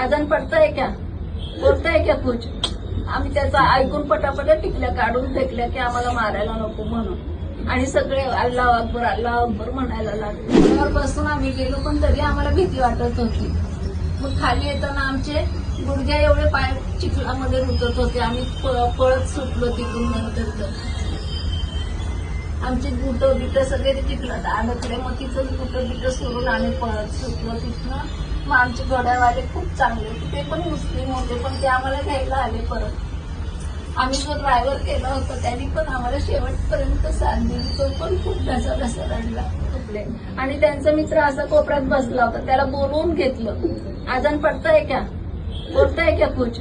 आजन पडतंय क्या बोलताय क्या कुछ आम्ही त्याचा ऐकून पटापट टिकल्या काढून फेकल्या की आम्हाला मारायला नको म्हणून. आणि सगळे अल्लाह अकबर अल्लाह अकबर म्हणायला लागले. त्यावर बसून आम्ही गेलो पण तरी आम्हाला भीती वाटत होती. मग खाली येताना आमचे गुडघ्या एवढे पाय चिखलामध्ये रुतत होते. आम्ही पळत सुटलो तिथून नंतर आमचे बुट बिट सगळे ते चिखलात अडकले मग तिथं बुट बिट सोडून आम्ही पळत सुटलो तिथनं. मग आमचे घोड्यावाले खूप चांगले ते पण मुस्लिम होते पण ते आम्हाला घ्यायला आले परत. आम्ही जो ड्रायव्हर केला होता त्यांनी पण आम्हाला शेवटपर्यंत साथ दिली. तो पण खूप ढसा ढसा रडला आणि त्यांचा मित्र असा कोपऱ्यात बसला होता. त्याला बोलवून घेतलं. आजान पडताय क्या बोलताय क्या कुछ?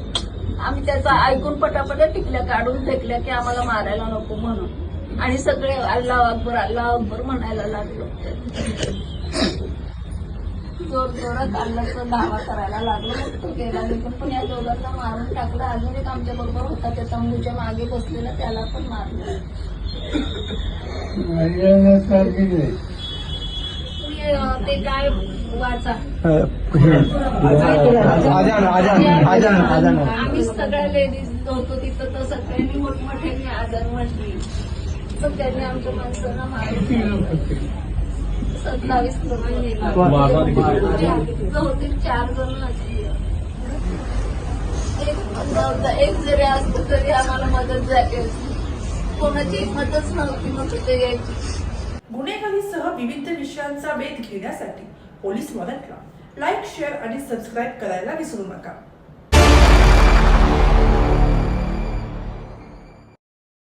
आम्ही त्याचा ऐकून पटापट टिकल्या काढून फेकल्या की आम्हाला मारायला नको म्हणून. आणि सगळे अल्लाह अकबर अल्लाह अकबर म्हणायला लागलो. जोर जोरात अल्लाचा दावा करायला लागलो. तो गेला निघून पण या दोघांना मारून टाकलं. अजून एक आमच्या बरोबर होता त्या तंबूच्या मागे बसलेला त्याला पण मारलं. ते काय वाचा? आम्ही सगळ्या लेडीज होतो तिथं तर सगळ्यांनी मोठमोठ्यांनी आजार म्हटली. त्यांनी आमच्या माणसांना सत्तावीस लोक होते चार जण असली एक जरी असतं तरी आम्हाला मदत झाली असती कोणाची मदतच नव्हती मग तिथे यायची? गुन्हेगारीसह विविध विषयांचा वेध घेण्यासाठी पोलीस मदतला. लाईक शेअर आणि सबस्क्राईब करायला विसरू नका.